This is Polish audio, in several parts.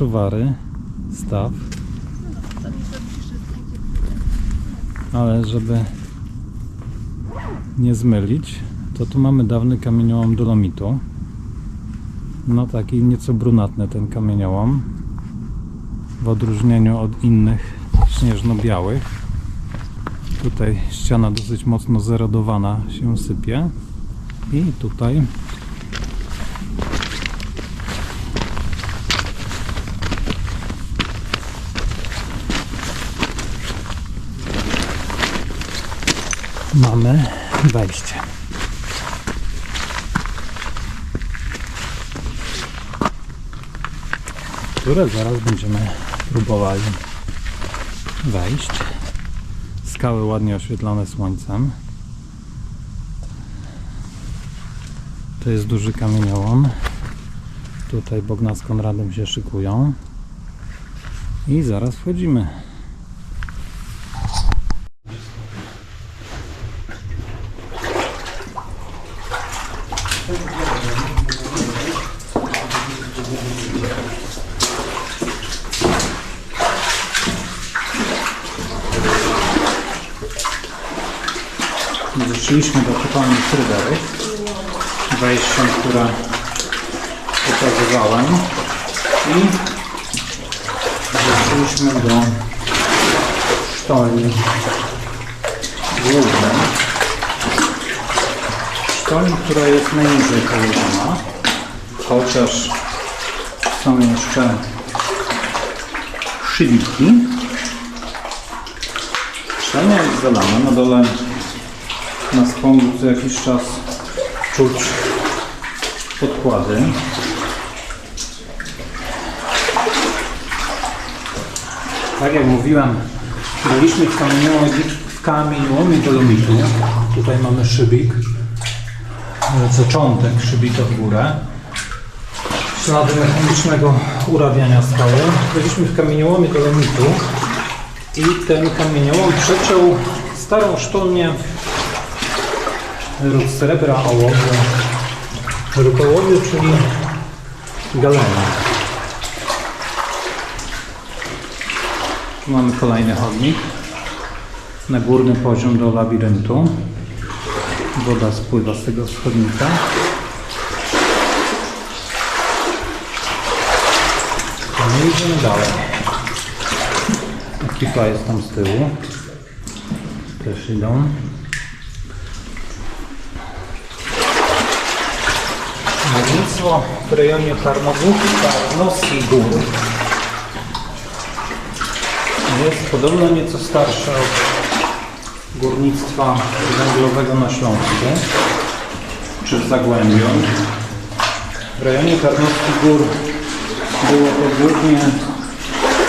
Szowary, staw. Ale żeby nie zmylić, to tu mamy dawny kamieniołom dolomitu. No taki nieco brunatny ten kamieniołom. W odróżnieniu od innych śnieżno-białych. Tutaj ściana dosyć mocno zerodowana się sypie. I tutaj mamy wejście. Które zaraz będziemy próbowali wejść. Skały ładnie oświetlone słońcem. To jest duży kamieniołom. Tutaj Bogna z Konradem się szykują. I zaraz wchodzimy. Doszliśmy do kopalni Fryderych. Wejściem, które pokazywałem. I doszliśmy do sztolni głównej. Sztolni, która jest najniżej położona. Chociaż są jeszcze szybiki. Sztolnia jest zalana. Na dole na spągu co jakiś czas czuć podkłady. Tak jak mówiłem, byliśmy w kamieniołomie, w kamieniołomie dolomitu. Tutaj mamy szybik, zaczątek szybika w górę. Ślady mechanicznego urabiania skały. Byliśmy w kamieniołomie dolomitu i ten kamieniołom przeciął starą sztolnię ród srebra, ołowiu, ród ołowiu, czyli galena. Tu mamy kolejny chodnik na górny poziom do labiryntu. Woda spływa z tego schodnika. No idziemy dalej. Ekipa jest tam z tyłu. Też idą. Górnictwo w rejonie Tarnogów, Tarnowskiej Góry jest podobno nieco starsze od górnictwa węglowego na Śląsku czy w Zagłębiu. W rejonie Tarnowskich Gór było to głównie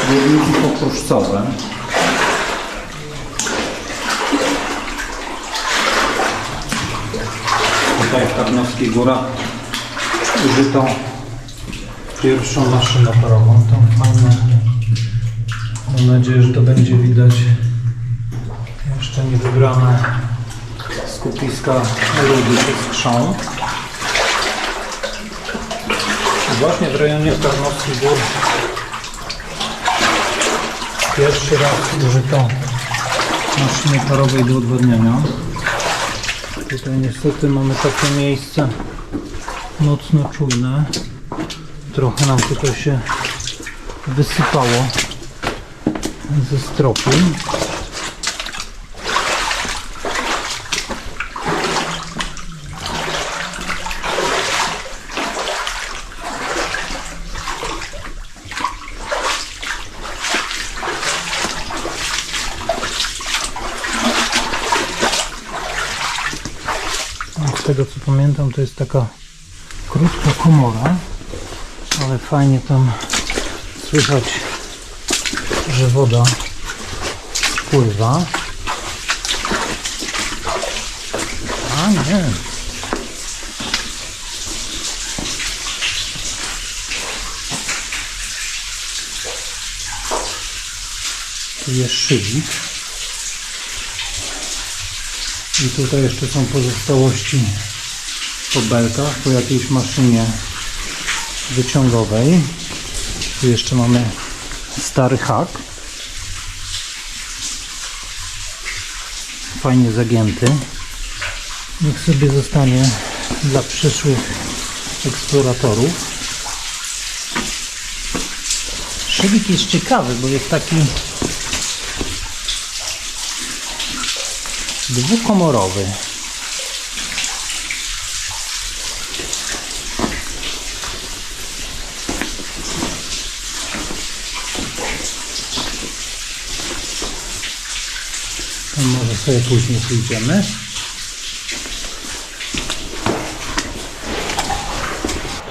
górnictwo kruszcowe. Tutaj w Tarnowskich Górach użyto pierwszą maszynę parową. Tą fajną. Mam nadzieję, że to będzie widać. Jeszcze nie wybrane skupiska rudy czy skrzą. Właśnie w rejonie Tarnowskich Gór pierwszy raz użyto maszyny parowej do odwodniania. Tutaj niestety mamy takie miejsce mocno czujne. Trochę nam tutaj się wysypało ze stropu. Z tego co pamiętam to jest taka krótka komora, ale fajnie tam słychać, że woda spływa. A nie. Tu jest szybik. I tutaj jeszcze są pozostałości po belkach, po jakiejś maszynie wyciągowej. Tu jeszcze mamy stary hak. Fajnie zagięty. Niech sobie zostanie dla przyszłych eksploratorów. Szybik jest ciekawy, bo jest taki dwukomorowy. To może sobie później pójdziemy.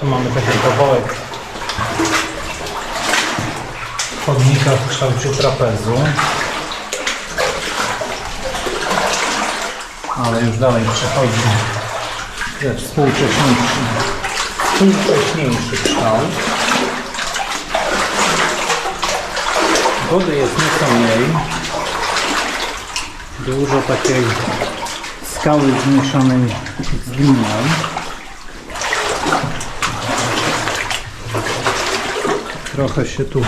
Tu mamy taki kawałek chodnika w kształcie trapezu. Ale już dalej przechodzi we współcześniejszy, współcześniejszy kształt. Wody jest nieco mniej. Dużo takiej skały zmieszanej z gliną. Trochę się tu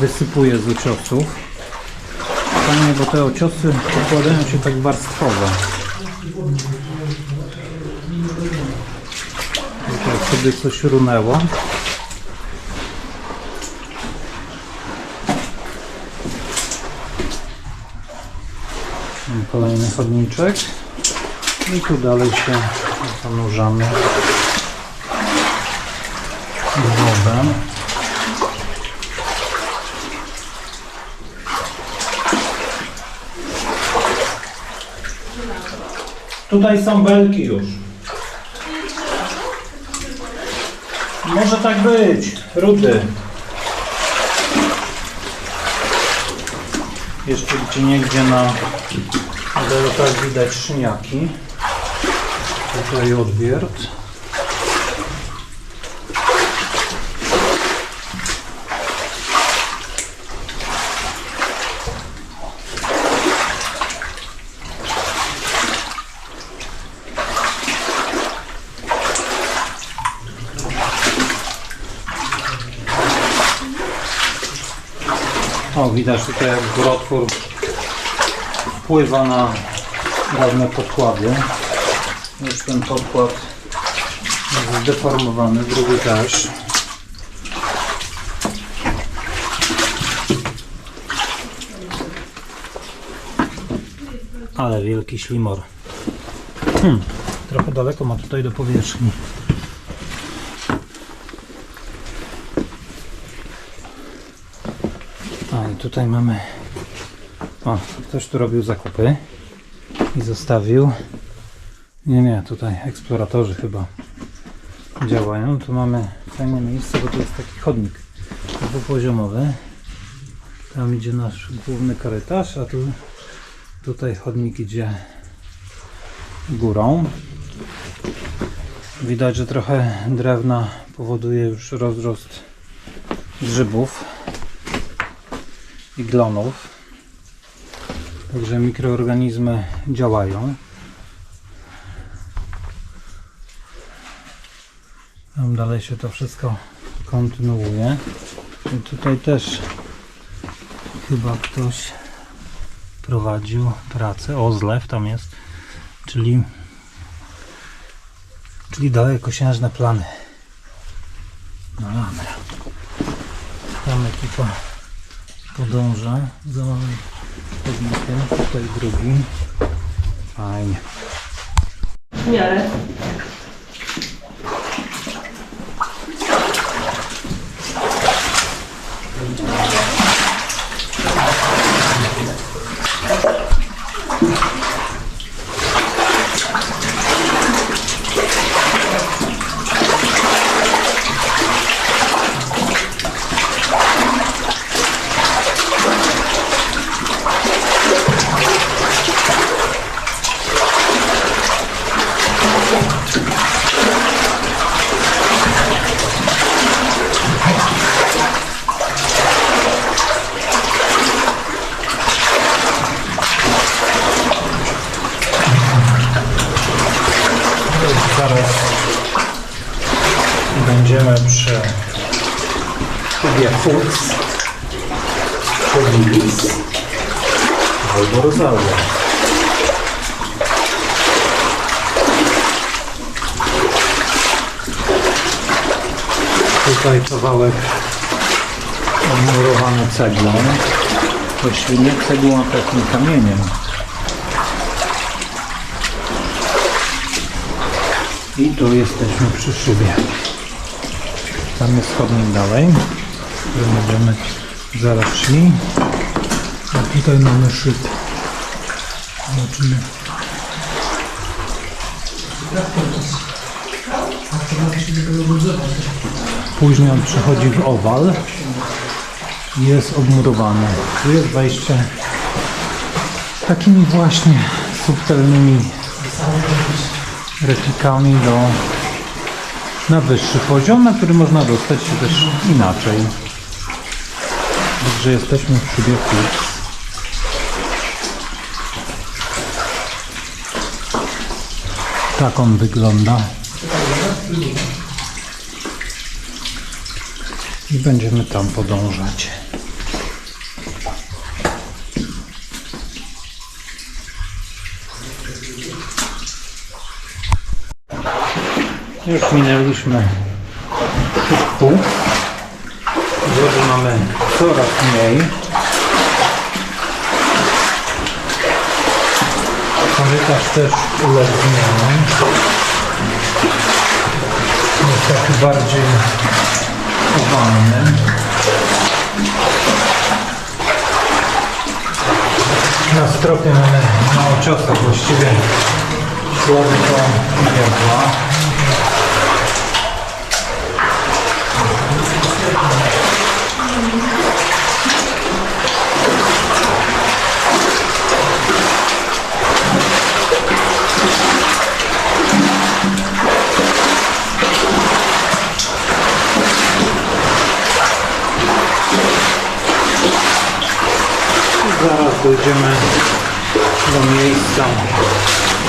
wysypuje z ociosów. Fajnie, bo te ociosy układają się tak warstwowo. Tutaj sobie coś runęło. Mam Kolejny chodniczek. I tu dalej się zanurzamy w. Tutaj są belki już. Może tak być. Rudy. Jeszcze gdzie niegdzie na belkach widać szyniaki. Tutaj odwiert. O, widać tutaj jak grotwór wpływa na dawne podkłady. Już ten podkład jest zdeformowany, drugi też. Ale wielki ślimor. Hmm, trochę daleko ma tutaj do powierzchni. A i tutaj mamy. O, ktoś tu robił zakupy i zostawił. Nie, nie, tutaj eksploratorzy chyba działają. Tu mamy fajne miejsce, bo tu jest taki chodnik dwupoziomowy. Tam idzie nasz główny korytarz, a tu tutaj chodnik idzie górą. Widać, że trochę drewna powoduje już rozrost grzybów i glonów. Także mikroorganizmy działają. Tam dalej się to wszystko kontynuuje. I tutaj też chyba ktoś prowadził pracę. O, zlew tam jest. Czyli czyli dalekosiężne plany. No dobra. Tam ekipa podąża za chodnikiem. Tutaj drugi. Fajnie. W miarę. Zaraz będziemy przy szybie fuks, czyli lis albo rozalia. Tutaj kawałek omurowany cegłą. Właściwie nie cegłą, a takim kamieniem. I tu jesteśmy przy szybie. Tam jest chodnik dalej, który będziemy zaraz szli. A tutaj mamy szyb. Zobaczymy. Później on przechodzi w owal i jest obmurowany. Tu jest wejście takimi właśnie subtelnymi replikami do na wyższy poziom, na który można dostać się też inaczej. Także jesteśmy w szybie. Tak on wygląda. I będziemy tam podążać. Już minęliśmy szybku. Wody mamy coraz mniej. Korytarz też uległ zmianom. Jest taki bardziej owalny. Na stropie mamy mało ciosa właściwie. Ślady to wiodła. Zaraz dojdziemy do miejsca,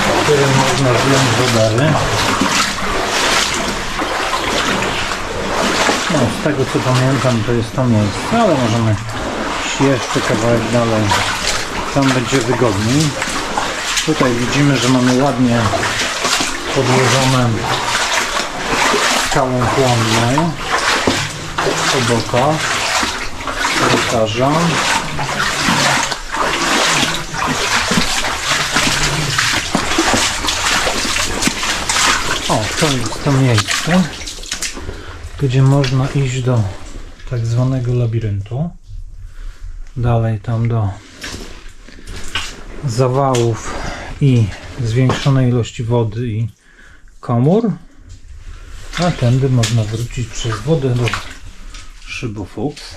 w którym można wziąć wodary. No, z tego co pamiętam to jest to miejsce, ale możemy jeszcze kawałek dalej. Tam będzie wygodniej. Tutaj widzimy, że mamy ładnie podłożone skałą chłonną po bokach korytarza. O, to jest to miejsce, gdzie można iść do tak zwanego labiryntu. Dalej tam do zawałów i zwiększonej ilości wody i komór. A tędy można wrócić przez wodę do szybu Fuchs.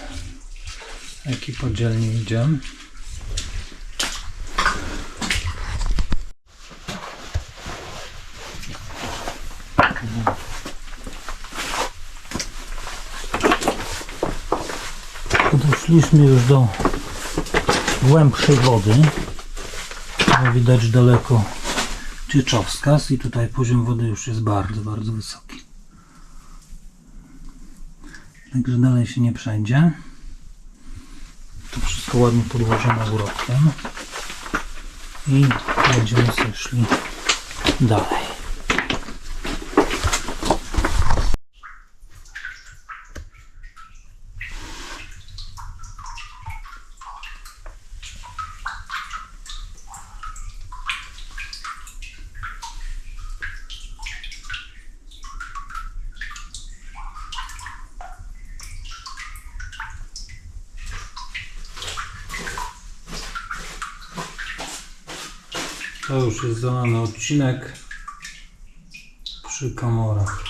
Jaki podzielnie idziemy. Doszliśmy już do głębszej wody. Jak widać daleko Cieczowskaz i tutaj poziom wody już jest bardzo, bardzo wysoki. Także dalej się nie przejdzie. To wszystko ładnie podłożone urobkiem. I będziemy szli dalej. To już jest zalany odcinek przy komorach.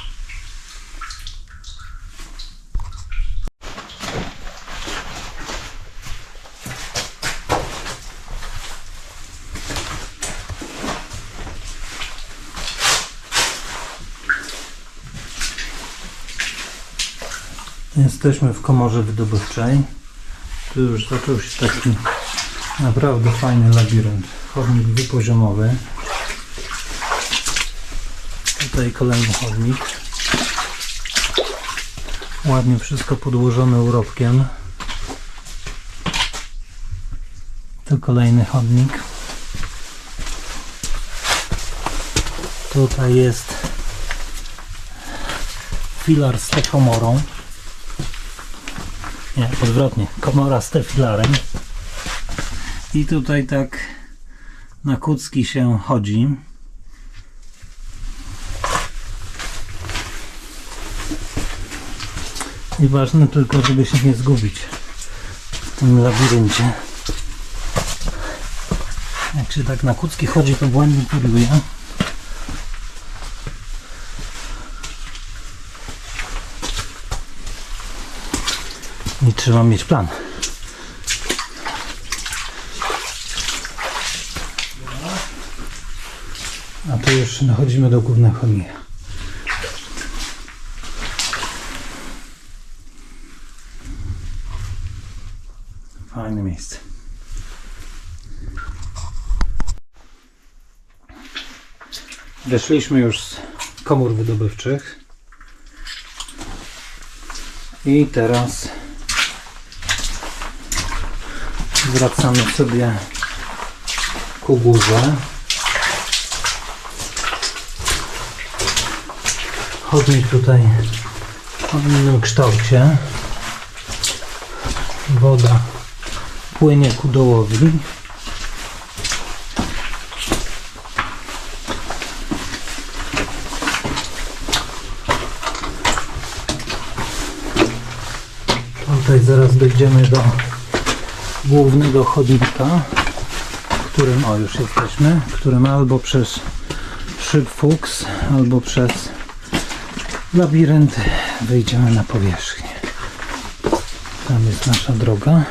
Jesteśmy w komorze wydobywczej. Tu już zaczął się taki naprawdę fajny labirynt. Chodnik dwupoziomowy. Tutaj kolejny chodnik. Ładnie wszystko podłożone urobkiem. Tu kolejny chodnik. Tutaj jest filar z komorą. Nie, odwrotnie. Komora z filarem. I tutaj tak na kucki się chodzi. I ważne tylko, żeby się nie zgubić w tym labiryncie. Jak się tak na kucki chodzi, to błędnie kieruje. I trzeba mieć plan. Dochodzimy do głównego chodnika. Fajne miejsce. Weszliśmy już z komór wydobywczych. I teraz wracamy sobie ku górze. Chodnik tutaj o innym kształcie. Woda płynie ku dołowi. Tutaj zaraz dojdziemy do głównego chodnika, którym, o już jesteśmy, którym albo przez szyb fuks, albo przez labirynt wyjdziemy na powierzchnię. Tam jest nasza droga.